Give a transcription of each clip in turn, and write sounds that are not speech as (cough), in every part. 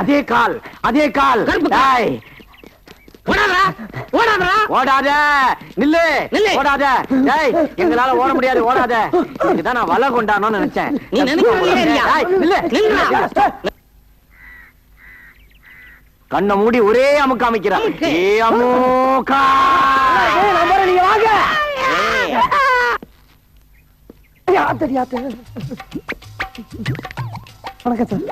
அதே கால் அதே கால். ஓடாத. நில்லு. நில்லு. ஓடாத. டேய் எங்களால ஓட முடியாது ஓடாத. இதுதான் நான் வலை கொண்டானோன்னு நினைச்சேன். நீ நினைக்கிறது ஏரியா. டேய், நில்லு. நில்லுடா. கண்ணை மூடி ஒரே அமுக்கு அமைக்கிறான் அமுக்கு. ஏ அமுக்கா நீங்க வாங்க. யாத்தடி யாத்து வணக்கம்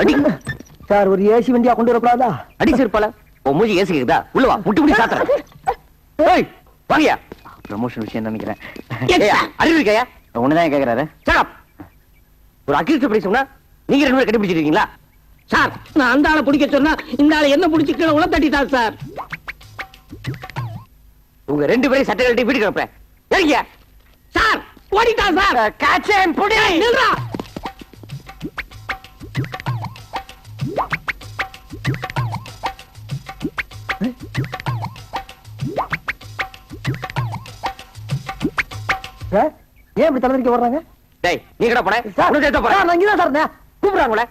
அடி. சார் ஒரு ஏசி வண்டியா கொண்டு வரக்கூடாதா? அடி சிறுப்பால உன் மூஞ்சி ஏசி கேக்குதா உள்ள வா. முட்டி முடி சாத்துறேன். ஏய் வாங்கயா ப்ரமோஷன் விஷயம் நினைக்கிறேன். அறிவு இருக்கையா? உன்னதான் கேக்குறாரு. Up. ஒரு அக்யூஸ்ட் படி சொன்னா நீங்க ரெண்டு பேரும் கண்டுபிடிச்சிருக்கீங்களா? சார் நான் அந்த ஆளை பிடிக்க சொன்னா இந்த ஆளை என்ன பிடிச்சி கீழே உள்ள தட்டிட்டார் சார். உங்க ரெண்டு பேரும் சட்டை கழட்டி வீட்டுக்கு அனுப்புறேன். சரிங்க சார் ஓடிட்டான் சார். காச்சேன் புடி. நில்றா. ஏன் இப்படி தலைவரிக்க வர்றாங்க டேய் நீ கடை போன? சார். உனக்கு ஏத்த சார், போறேன் நான் இங்கதான் சார் இருந்தேன். கூப்பிடுறாங்களே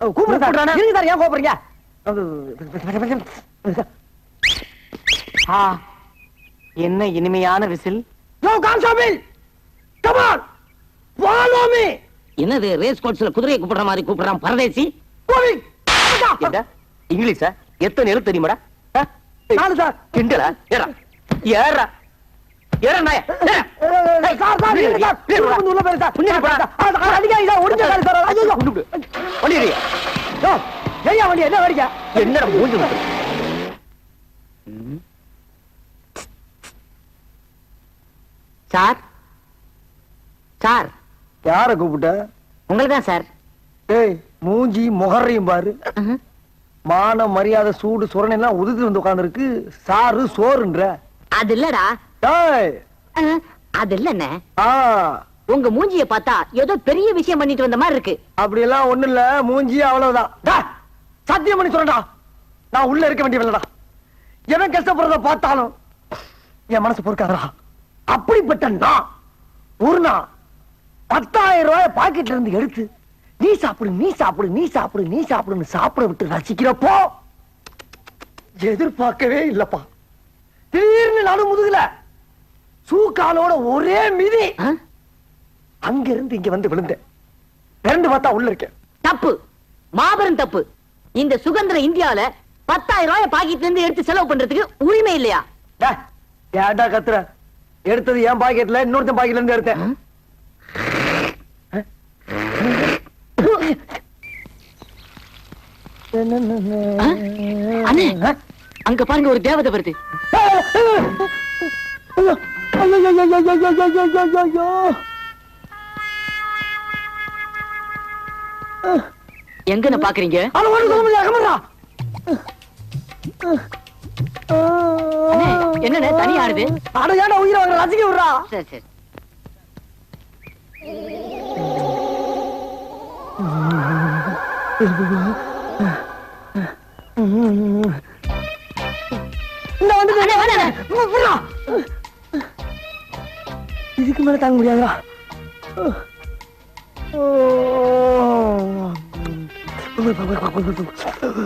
ஓ, கூப்பிடுறேன் சார். கூப்பிடுறானா? இருங்க சார் ஏன் கோபுறீங்க ஆ என்ன இனிமையான whistle? Yo constable! Come on follow me என்னது ரேஸ் கோர்ஸ்ல குதிரையை கூப்பிடுற மாதிரி கூப்பிடுறான் பரதேசி? கோவிங் என்ன? இங்கிலீஷா? எத்தனை எழுத்து தெரியுமாடா? ஆ? ஏய், நாலு சார். கிண்டலா? ஏறா. ஏறா. என்ன வடிக்க? என்னடா மூஞ்சி விட்டு சார்? சார்? யார கூப்பிட்ட? உங்களுக்கு தான் சார். ஏய் மூஞ்சி முகரையும் பாரு. மான மரியாதை சூடு சுரணை எல்லாம் உதுத்து வந்து உட்கார்ந்துருக்கு. சாரு சோறுன்ற. அது இல்லடா. அது இல்லண்ணே ஆ. உங்க மூஞ்சிய பார்த்தா ஏதோ பெரிய விஷயம் பண்ணிட்டு வந்த மாதிரி இருக்கு. அப்படி எல்லாம் ஒண்ணு இல்ல மூஞ்சி அவ்வளவுதான். டா, சத்தியம் பண்ணி சொல்றேன்டா. நான் உள்ள இருக்க வேண்டியவன்டா எவன் கஷ்டப்படுறத பார்த்தாலும் என் மனசு பொறுக்காதடா. அப்படிப்பட்ட நான் ஒரு நாள் பத்தாயிரம் ரூபாய் பாக்கெட்ல இருந்து எடுத்து நீ சாப்பிடு நீ சாப்பிடு நீ சாப்பிடு நீ சாப்பிடுன்னு சாப்பிட விட்டு ரசிக்கிறப்போ எதிர்பார்க்கவே இல்லப்பா. திடீர்னு நடு முதுகுல சூக்காலோட ஒரே மிதி. அங்க இருந்து இங்க வந்து விழுந்தேன். பிறந்து பார்த்தா உள்ள இருக்கேன். தப்பு. மாபெரும் தப்பு. இந்த சுதந்திர இந்தியால பத்தாயிரம் ரூபாய் பாக்கெட்ல இருந்து எடுத்து செலவு பண்றதுக்கு உரிமை இல்லையா? ஏன்டா கத்துற? எடுத்தது என் பாக்கெட்ல இன்னொருத்தன் பாக்கெட்ல இருந்து எடுத்தேன். அங்க பாருங்க ஒரு தேவதை வருது. எங்கன்னு பாக்குறீங்க? தனியா ஆடுது உயிரை வாங்குற, ரசிக்க விடுறா. சரி சரி. இந்தா வந்துட்டேன். இதுக்கு மேல தாங்க முடியாதுடா.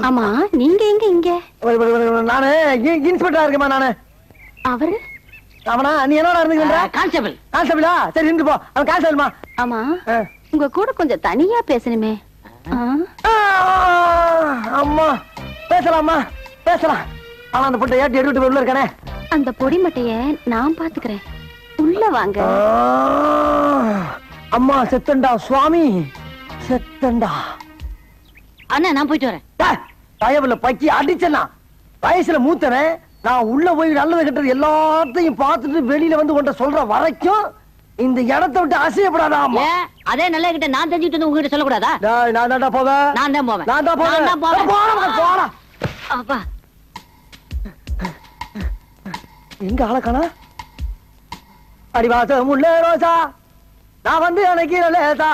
ஆமா நீங்க எங்க இங்க? நானு இன்ஸ்பெக்டரா இருக்கேமா நானு. அவரு? அவனா? நீ என்னடா இருந்துக்கின்ற கான்ஸ்டபிள். கான்ஸ்டபிளா? சரி இருந்து போ. அவன் கான்ஸ்டபிள்மா? ஆமா உங்க கூட கொஞ்சம் தனியா பேசணுமே. ஆ? அம்மா. பேசலாமா பேசலாம். ஆனா அந்த பொட்டை ஏட்டி எடுத்துட்டு உள்ள இருக்கானே. அந்த பொடி மட்டைய நான் பாத்துக்கிறேன். உள்ள வாங்க. அம்மா செத்தண்டா சுவாமி. செத்தண்டா. அண்ணா நான் போயிட்டு வரேன். பயவுல பக்கி அடிச்சனா வயசுல மூத்தவன் நான் உள்ள போய் நல்லது கெட்டது எல்லாத்தையும் பார்த்துட்டு வெளியில வந்து கொண்ட சொல்ற வரைக்கும் இந்த இடத்தை விட்டு அசையப்படாதா அதே நல்ல கிட்ட நான் தெரிஞ்சுட்டு வந்து உங்ககிட்ட சொல்லக்கூடாதா? நான் தான்டா போவேன். நான் தான் போவேன். நான் தான் போவேன். நான் தான் போவேன். போடா. அப்பா. எங்க ஆளக்கானா அடிவாச முள்ளே ரோசா. நான் வந்து எனக்கு லேசா.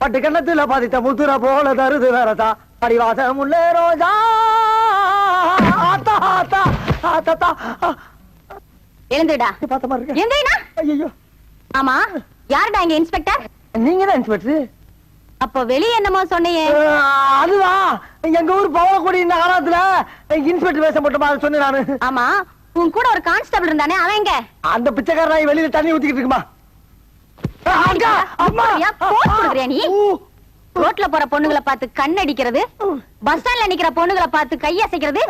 பட்டு கண்ணத்துல பாதித்த முத்துற போல தருது வேறதா அடிவாசம் உள்ள ரோஜா ஆத்தா ஆத்தா ஆத்தா. எழுந்துடா. பார்த்த மாதிரி இருக்கு? எந்திரிடா ஐயோ ஆமா யாருடா இங்க இன்ஸ்பெக்டர்? நீங்க தான் இன்ஸ்பெக்டர். அப்போ வெளிய என்னமோ சொன்னியே. அதுதான். எங்க ஊர் பவளக்குடி இந்த காலத்துல இன்ஸ்பெக்டர் போட்ட மாதிரி சொன்னேன் நானு. ஆமா உன் கூட ஒரு கான்ஸ்டபிள் இருந்தானே அவன் எங்க? அந்த பிச்சைக்கார நாய் வெளியில தண்ணி ஊத்திக்கிட்டு இருக்குமா? ரோட்ல போற பொண்ணுங்களை பார்த்து கண்ணடிக்கிறது பஸ் ஸ்டாண்ட்ல நிக்கிற பொண்ணுங்களை பார்த்து கையசைக்கிறது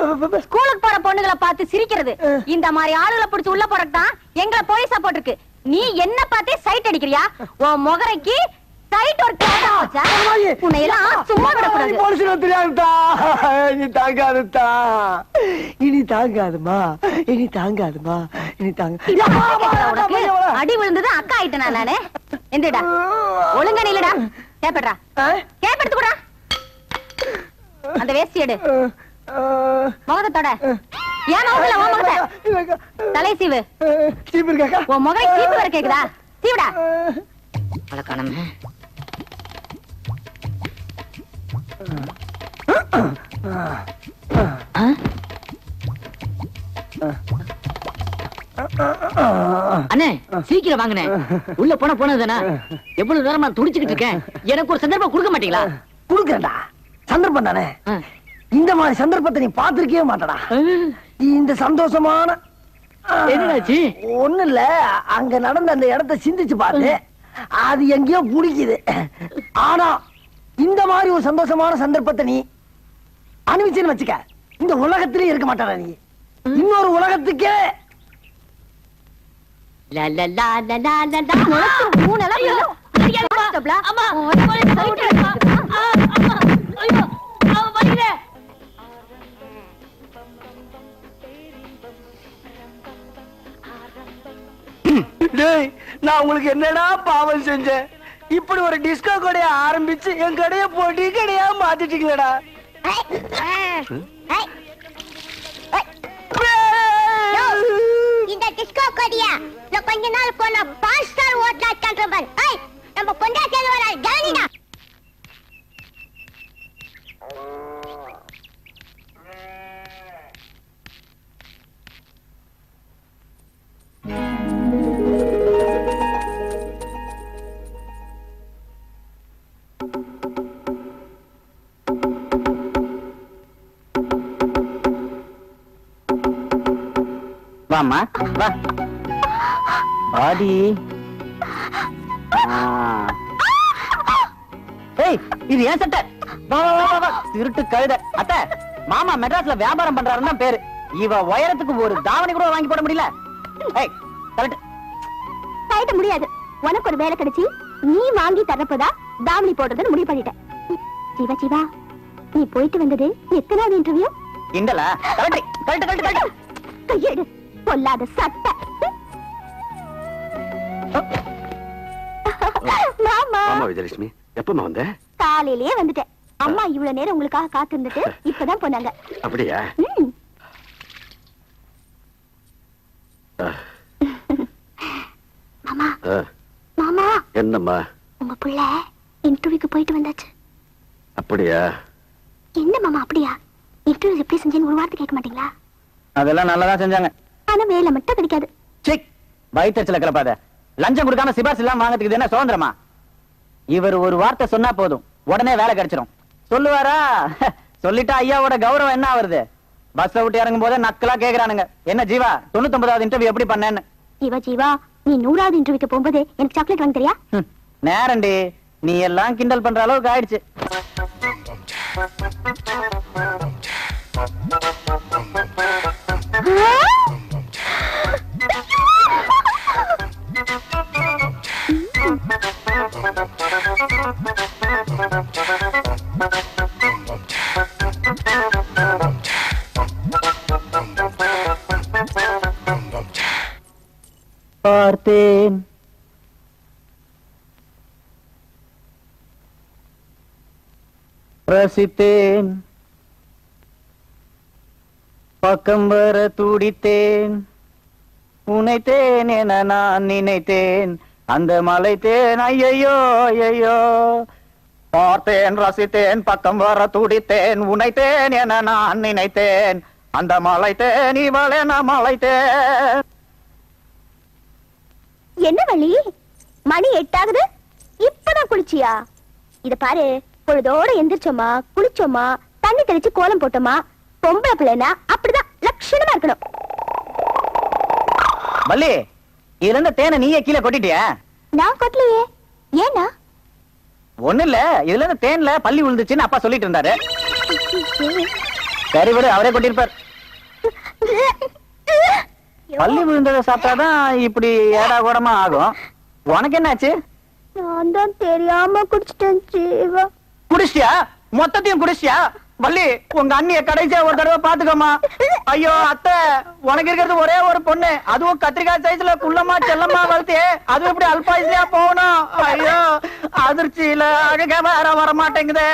ஸ்கூலுக்கு போற பொண்ணுங்களை பார்த்து சிரிக்கிறது. இந்த மாதிரி ஆளுகளை பிடிச்சு உள்ள போறதுதான் எங்களை போலீஸா போட்டிருக்கு. நீ என்ன பார்த்தே சைட் அடிக்கிறியா? உன் முகரைக்கு சைட் ஒரு கேட்டா வச்சா உன்னை எல்லாம் சும்மா விடக்கூடாது. போலீஸ்ல தெரியாதுதா இனி தாங்காதுதா இனி தாங்காதுமா. இனி தாங்காதுமா. இனி தாங்க. உனக்கு அடி விழுந்தது அக்கா ஆயிட்டேனா நானு? எந்திரடா. ஒழுங்கா நில்லுடா. கேப்பட்றா கேப் எடுத்துக்கூடா அந்த வேஷ்டி எடு. முகத்தை தொட ஏன் உன் முகத்தை? தலை சீவு. சீப்பு இருக்காக்கா? உன் வர கேக்குதா? சீவுடா. பழக்கானமே அண்ணே சீக்கிரம் வாங்கண்ணே. உள்ள போன போனதுதானே? எவ்வளவு நேரமா துடிச்சுக்கிட்டு இருக்கேன். எனக்கு ஒரு சந்தர்ப்பம் கொடுக்க மாட்டீங்களா? குடுக்கறேன்டா. சந்தர்ப்பம் தானே. இந்த மாதிரி சந்தர்ப்பத்தை நீ பாத்திருக்கவே மாட்டடா. இந்த சந்தோஷமான என்னடாச்சு? ஒண்ணு இல்ல. அங்க நடந்த அந்த இடத்தை சிந்திச்சு பாரு அது எங்கேயோ புடிக்குது. ஆனா இந்த மாதிரி ஒரு சந்தோஷமான சந்தர்ப்பத்தை நீ அனுபவிச்சுன்னு வச்சுக்க. இந்த உலகத்திலே இருக்க மாட்டாடா நீ. இன்னொரு உலகத்துக்கே. நான் உங்களுக்கு என்னடா பாவம் செஞ்சேன்? இப்படி ஒரு டிஸ்கோ கடைய ஆரம்பிச்சு என் கடைய போட்டி கடையா மாத்திட்டீங்களடா. இந்த டிஸ்கோ கொடியா நான் கொஞ்ச நாள் போன பாஸ்ட் ஸ்டார் ஹோட்டல் கண்ட்ரோல் ஏய் நம்ம பொண்டாட்டியால வர கவனிடா வாம்மா வா. பாடி ஏய் இது ஏன் சட்டை? வா வா வா, வா திருட்டு கழுத. அத்தை மாமா மெட்ராஸ்ல வியாபாரம் பண்றாருன்னு பேரு. இவ உயரத்துக்கு ஒரு தாவணி கூட வாங்கி போட முடியல. ஏய் கரெக்ட் கழட்ட முடியாது. உனக்கு ஒரு வேலை கிடைச்சி நீ வாங்கி தரப்பதா தாவணி போடுறதுன்னு முடிவு பண்ணிட்டேன் சிவா சிவா நீ போயிட்டு வந்தது எத்தனாவது interview correct correct correct correct கையெடு பொல்லாத சட்டை. மாமா. ஆமா விஜயலட்சுமி. எப்பமா வந்த? காலையிலேயே வந்துட்டேன். அம்மா இவ்வளவு நேரம் உங்களுக்காக காத்திருந்துட்டு (laughs) இப்பதான் போனாங்க. அப்படியா. (laughs) மாமா. மாமா. என்னம்மா? உங்க புள்ள இன்டர்வியூக்கு போயிட்டு வந்தாச்சு. அப்படியா? என்ன மாமா அப்படியா? இன்டர்வியூ எப்படி செஞ்சேன்னு ஒரு வார்த்தை கேட்க மாட்டீங்களா? அதெல்லாம் நல்லா தான் செஞ்சாங்க. ஆனா வேலை மட்டும் கிடைக்காது சிக் வயிற்றுல கிளப்பாத. லஞ்சம் கொடுக்காம சிபாஸ் எல்லாம் வாங்கறதுக்கு என்ன சுதந்திரமா? இவர் ஒரு வார்த்தை சொன்னா போதும். உடனே வேலை கிடைச்சிரும். சொல்லுவாரா? (laughs) சொல்லிட்டா ஐயாவோட கௌரவம் என்ன ஆவருது பஸ் விட்டு இறங்கும் போதே நக்கலா கேக்குறானுங்க. என்ன ஜீவா தொண்ணூத்தொன்பதாவது இன்டர்வியூ எப்படி பண்ணேன்னு? ஜீவா ஜீவா நீ நூறாவது இன்டர்வியூக்கு போகும்போது எனக்கு சாக்லேட் வாங்கி தெரியா? நேரண்டி. நீ எல்லாம் கிண்டல் பண்ற அளவுக்கு ஆயிடுச்சு. பார்த்தேன் ரசித்தேன். பக்கம் வர துடித்தேன். உனைத்தேன் என நான் நினைத்தேன். அந்த மலைத்தேன் ஐயையோ ஐயையோ. பார்த்தேன் ரசித்தேன் பக்கம் வர துடித்தேன் உனைத்தேன் என நான் நினைத்தேன். அந்த மலைத்தேன் இவளே நான் மலைத்தேன் என்ன வள்ளி? மணி எட்டாகுது? இப்பதான் குளிச்சியா? இத பாரு பொழுதோட எந்திரிச்சோமா குளிச்சோமா தண்ணி தெளிச்சு கோலம் போட்டோமா? பொம்பளை பிள்ளைனா அப்படிதான் லட்சணமா இருக்கணும். மல்லி இருந்த தேனை நீயே கீழே கொட்டிட்டியா? நான் கொட்டலையே. ஏன்னா? ஒண்ணு இல்ல இதுல இருந்து தேன்ல பள்ளி விழுந்துச்சுன்னு அப்பா சொல்லிட்டு இருந்தாரு சரி விடு அவரே கொட்டிருப்பார் பள்ளி விழுந்ததை சாப்பிட்டாதான் இப்படி ஏடா கூடமா ஆகும். உனக்கு என்னாச்சு? நான் தான் தெரியாம குடிச்சிட்டேன் ஜீவா. குடிச்சியா மொத்தத்தையும் குடிச்சியா வள்ளி உங்க அண்ணிய கடைசியா ஒரு தடவை பாத்துக்கோமா ஐயோ அத்தை உனக்கு இருக்கிறது ஒரே ஒரு பொண்ணு. அதுவும் கத்திரிக்காய் சைஸ்ல குள்ளமா செல்லமா வளர்த்தியே அது இப்படி அல்பாயுசியா போகணும்? ஐயோ அதிர்ச்சியில அழக வேற வர மாட்டேங்குதே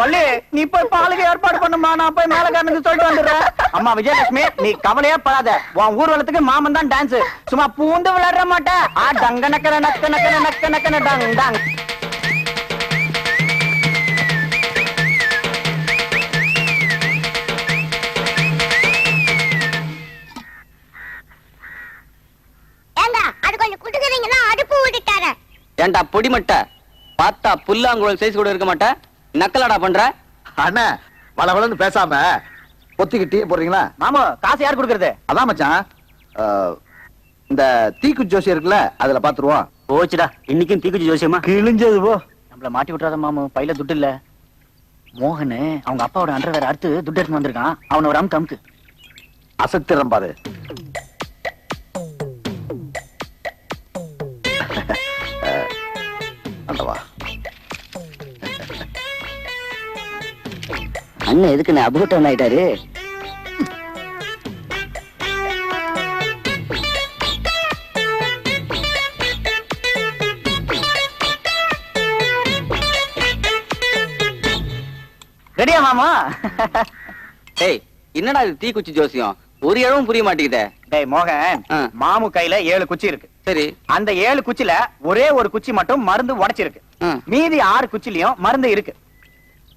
வள்ளி நீ போய் பாலுக்கு ஏற்பாடு பண்ணுமா நான் போய் மேலக்காரனுக்கு சொல்லிட்டு வந்துடுறேன். அம்மா விஜயலட்சுமி நீ கவலையே படாத. உன் ஊர்வலத்துக்கு மாமன் தான் டான்ஸ் சும்மா பூந்து விளையாட மாட்டேன் ஆ டங்க நக்கன நக்க நக்க நக்க நக்கன டங் டங். ஏன்டா பொடிமட்ட பார்த்தா புல்லாங்குழல் சைஸ் கூட இருக்க மாட்டேன் நக்கலடா பண்ற? அண்ணா வளவளன்னு பேசாம பொத்திக்கு டீ போடுறீங்களா? மாமு காசு யார் கொடுக்கறது? அதான் மச்சான். இந்த தீக்குச்சி ஜோசி இருக்குல்ல அதுல பாத்துருவோம். போச்சுடா. இன்னைக்கும் தீக்குச்சி ஜோசியமா? கிழிஞ்சது போ. நம்மள மாட்டி விட்டுறாத மாமு பையில துட்டு இல்ல. மோகனு அவங்க அப்பாவோட அண்டர் வேற அடுத்து துட்டு எடுத்து வந்திருக்கான். அவனை ஒரு அமுக்கு அமுக்கு அசத்திரம் பாரு. அண்ணன் எதுக்கு அபூட்டம் ஆயிட்டாரு? ரெடியா மாமா? டேய் என்னடா இது தீக்குச்சி ஜோசியம்? ஒரு இடமும் புரிய மாட்டேங்குதே. டேய் மோகன். மாமு கையில ஏழு குச்சி இருக்கு. சரி. அந்த ஏழு குச்சில ஒரே ஒரு குச்சி மட்டும் மருந்து உடைச்சிருக்கு. மீதி ஆறு குச்சிலயும் மருந்து இருக்கு.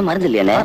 மருந்து இல்லையானே